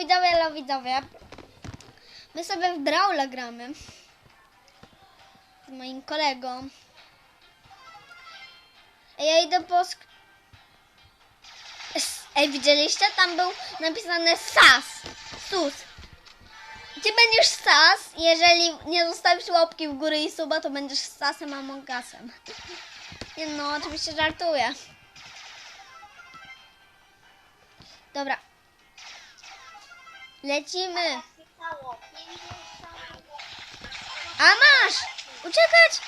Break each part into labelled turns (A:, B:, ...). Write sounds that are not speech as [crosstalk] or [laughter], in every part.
A: widzowie, elo widzowie. My sobie w Brawla gramy. Z moim kolegą. Ja idę po... sk- Ej, widzieliście? Tam był napisane SAS. SUS. Ty będziesz SAS, jeżeli nie zostawisz łapki w górę i suba, to będziesz SASem Among Usem. Nie no, oczywiście żartuję. Dobra. Lecimy.
B: Stało 50.
A: A masz! Uciekać!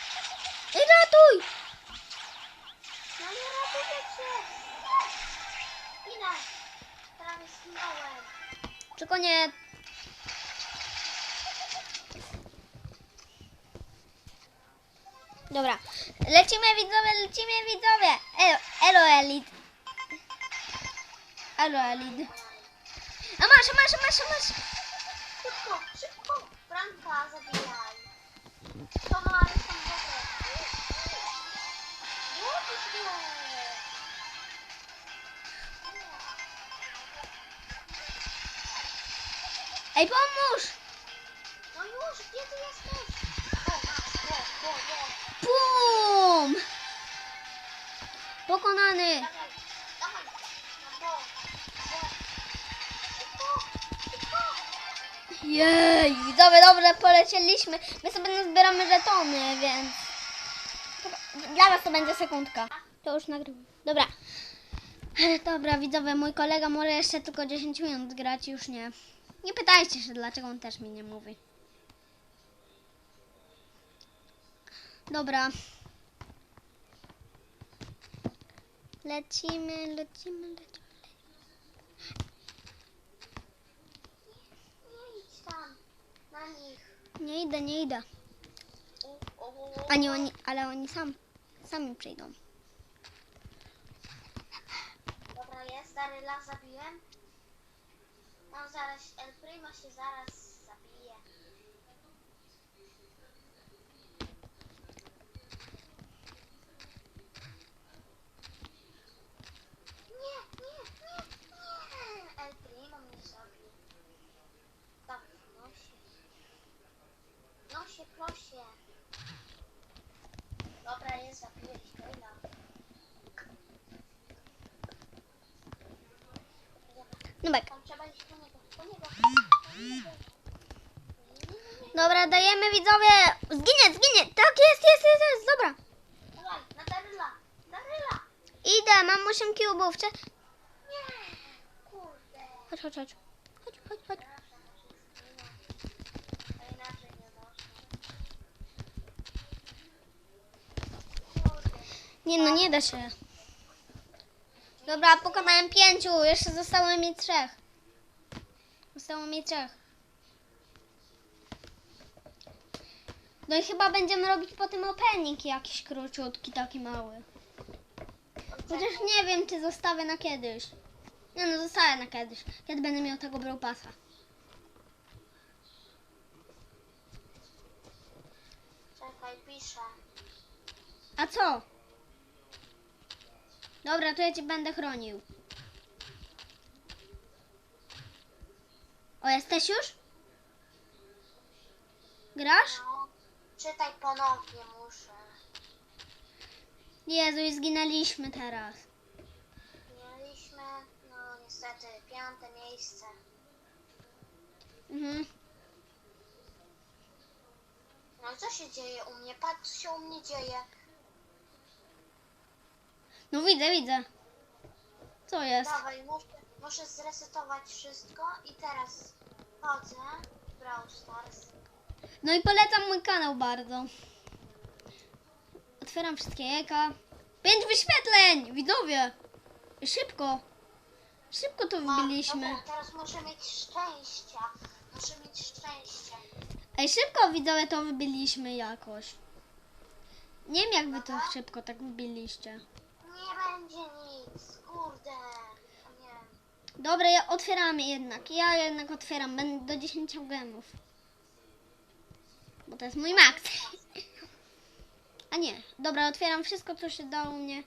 A: I ratuj!
B: No.
A: Tylko nie... Dobra. Lecimy widzowie, lecimy widzowie! Elo, elo Elid. Elo Elid. A masz, a masz, a masz, a masz!
B: Szybko, szybko! Franka zabijaj. To ma resztę wodę. Łowisz go!
A: Ej, pomóż!
B: No już, gdzie ty jesteś? O, masz, bo, bo, bo.
A: Bum! Pokonany! Jej, widzowie, dobrze polecieliśmy. My sobie nazbieramy żetony, więc... Dla was to będzie sekundka. To już nagrywam. Dobra. Dobra, widzowie, mój kolega może jeszcze tylko 10 minut grać, już nie. Nie pytajcie się, dlaczego on też mi nie mówi. Dobra. Lecimy, lecimy, lecimy.
B: Nie idź tam, na nich.
A: Nie idę, nie idę.
B: U, u, u, u.
A: A nie oni, ale oni sam, sami przyjdą.
B: Dobra, jest, Daryla zabiłem. No zaraz, El Primo się zaraz zabije. Nie, nie, nie, nie! El Primo mnie zabił. Tam, w nosie. W nosie, prosie. Dobra, jest, zabiłeś Daryla.
A: Nubek.
B: Tam trzeba iść po niego, po niego. Po niego.
A: Dobra, dajemy widzowie. Zginie, zginie. Tak, jest, jest, jest, jest. Dobra. Idę, mam 8 cubów. Cze-. Chodź, chodź, chodź. Chodź, chodź, chodź.
B: Nie
A: no, nie da się. Dobra, pokonałem pięciu. Jeszcze zostało mi trzech. Zostało mi trzech. No i chyba będziemy robić potem opening jakiś króciutki, taki mały. Chociaż nie wiem, czy zostawię na kiedyś. Nie no, zostawię na kiedyś. Kiedy będę miał tego Brawl Passa.
B: Czekaj, piszę.
A: A co? Dobra, to ja cię będę chronił. O, jesteś już? Grasz?
B: No, czytaj ponownie muszę.
A: Jezu, i zginęliśmy teraz.
B: Mieliśmy, no niestety, piąte miejsce.
A: Mhm.
B: No co się dzieje u mnie? Patrz, co się u mnie dzieje.
A: No widzę, widzę. Co jest?
B: Dawaj, muszę, muszę zresetować wszystko i teraz chodzę w Brawl Stars.
A: No i polecam mój kanał bardzo. Otwieram wszystkie jajka. Pięć wyświetleń! Widzowie! Szybko! Szybko to
B: Mam,
A: wbiliśmy.
B: Dobra, teraz muszę mieć szczęścia. Muszę mieć szczęście.
A: Ej, szybko widzowie to wybiliśmy jakoś. Nie wiem jak wy to szybko tak wbiliście.
B: Nie będzie nic, kurde. Nie.
A: Dobra, ja otwieram jednak. Ja jednak otwieram. Będę do 10 gemów. Bo to jest mój max. A nie. Dobra, otwieram wszystko, co się dało mnie.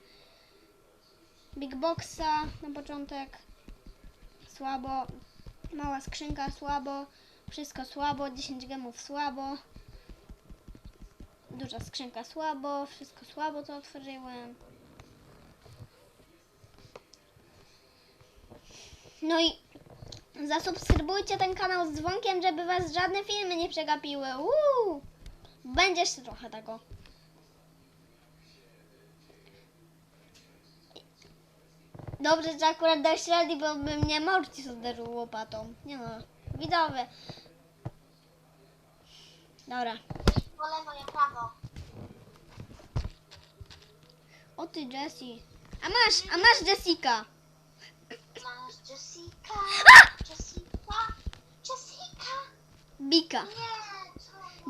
A: Big Boxa na początek. Słabo. Mała skrzynka słabo. Wszystko słabo. 10 gemów słabo. Duża skrzynka słabo. Wszystko słabo co otworzyłem. No i zasubskrybujcie ten kanał z dzwonkiem, żeby was żadne filmy nie przegapiły. Uuu! Będzie jeszcze trochę tego. Dobrze, że akurat dałeś radę, bo by mnie Mortis uderzył łopatą. Nie no, widzowie. Dobra.
B: Po lewo, ja prawo.
A: O ty Jessie. A masz, a masz Jessica. Bika.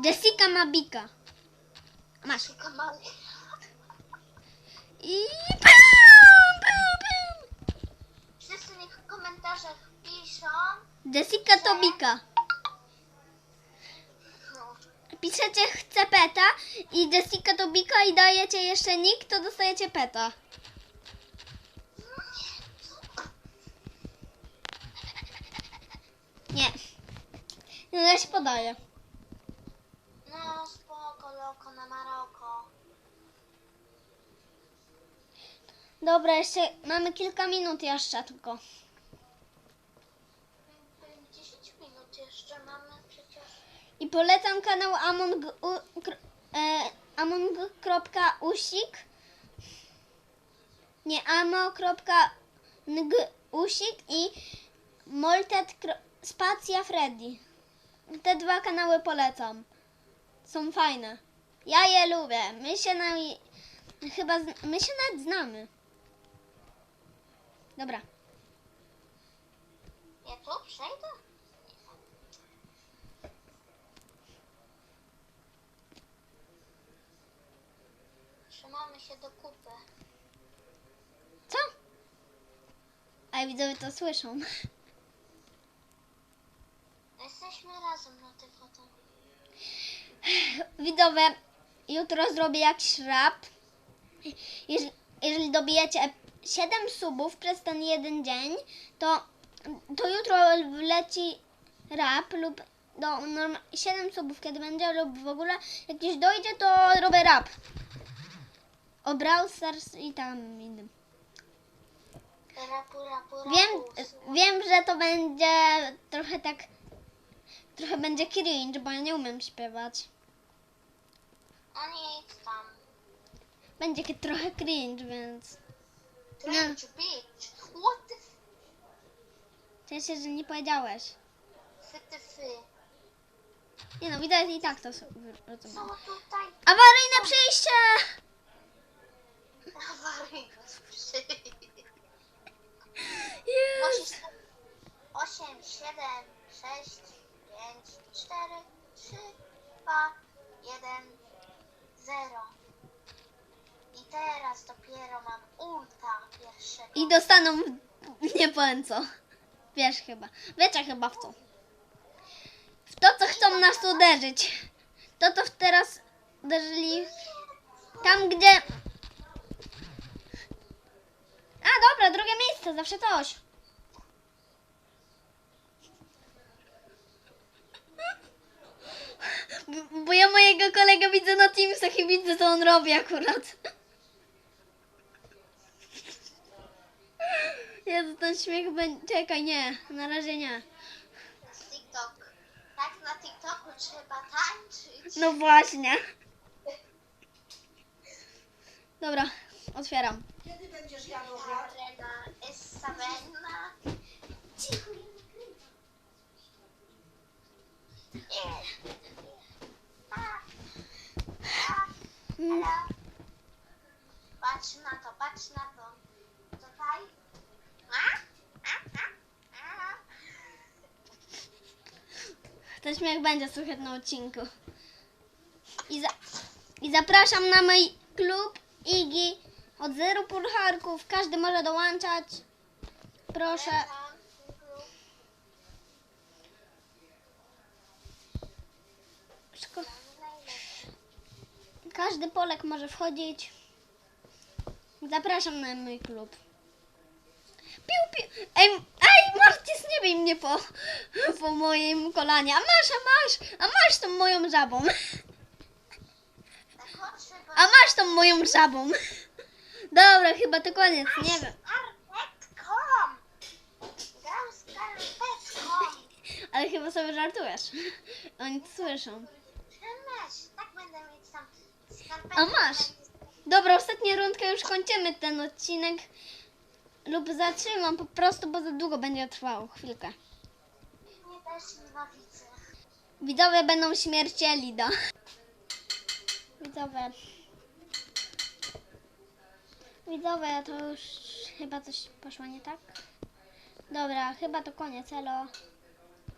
A: Jessica ma bika. Masz. I.
B: Wszyscy niech w komentarzach piszą.
A: Jessica to bika.
B: No.
A: Piszecie chcę peta i Jessica to bika i dajecie jeszcze nick, to dostajecie peta. Nie. Się podaję.
B: No spoko, loko na Maroko.
A: Dobra, jeszcze mamy kilka minut jeszcze tylko.
B: 10 minut jeszcze mamy przecież.
A: I polecam kanał among, u, kr, e, among.usik nie amo.usik i moltet kro- spacja freddy. Te dwa kanały polecam. Są fajne. Ja je lubię. My się na, chyba z, my się nawet znamy. Dobra.
B: Ja tu przejdę? Trzymamy się do kupy.
A: Co? A widzowie to słyszą. Widzowie, jutro zrobię jakiś rap. Jeżeli, jeżeli dobijecie 7 subów przez ten jeden dzień, to, to jutro wleci rap lub do norma- 7 subów, kiedy będzie lub w ogóle jak już dojdzie, to robię rap. O Brawl Stars i tam innym.
B: Rapu, rapu, rapu.
A: Wiem, wiem, że to będzie trochę tak, trochę będzie cringe, bo ja nie umiem śpiewać.
B: O nic tam.
A: Będzie trochę cringe, więc
B: Cringe, bitch. What the f...
A: cieszę się, że nie powiedziałeś.
B: Fy, ty, fy.
A: Nie no, widać i tak to sobie
B: Co tutaj?
A: Awaryjne przejście! [laughs]
B: Awaryjne przyjście. Musisz... 8, 7, 6, 5, 4, 3, 2, 1, 0. I teraz dopiero mam ulta pierwszego.
A: I dostaną, nie powiem co. Wiesz chyba. Wiecie chyba w co. W to, co chcą nas uderzyć. To, to teraz uderzyli tam, gdzie... A, dobra, drugie miejsce, zawsze coś. B- Bo ja mojego kolegę widzę na Teamsach i widzę, co on robi akurat. Jezu, ten śmiech będzie... Czekaj, nie. Na razie nie.
B: TikTok. Tak na TikToku trzeba tańczyć.
A: No właśnie. Dobra, otwieram.
C: Kiedy będziesz jadł obiad?
B: Arena jest sawenna. Cicho, Nie. A. Halo. Patrz na to, patrz na to. Czekaj. A?
A: Śmiech będzie słychać na odcinku. I, za, I zapraszam na mój klub Igi od zero pucharków. Każdy może dołączać. Proszę.
B: Polecam.
A: Każdy Polek może wchodzić. Zapraszam na mój klub. Piu, piu. Ej, ej, nie bij mnie po, po moim kolanie. A masz, a masz, a masz tą moją żabą. A masz tą moją żabą. Dobra, chyba to koniec, nie wiem. Ale chyba sobie żartujesz. Oni to słyszą.
B: Przemyśl, tak będę mieć tam skarpetkę.
A: A masz. Dobra, ostatnia rundka, już kończymy ten odcinek. Lub zatrzymam po prostu, bo za długo będzie trwał. Chwilkę.
B: Mnie też nienawidzę.
A: Widzowie będą śmiercieli, do. Widzowie. Widzowie, to już chyba coś poszło nie tak. Dobra, chyba to koniec, elo.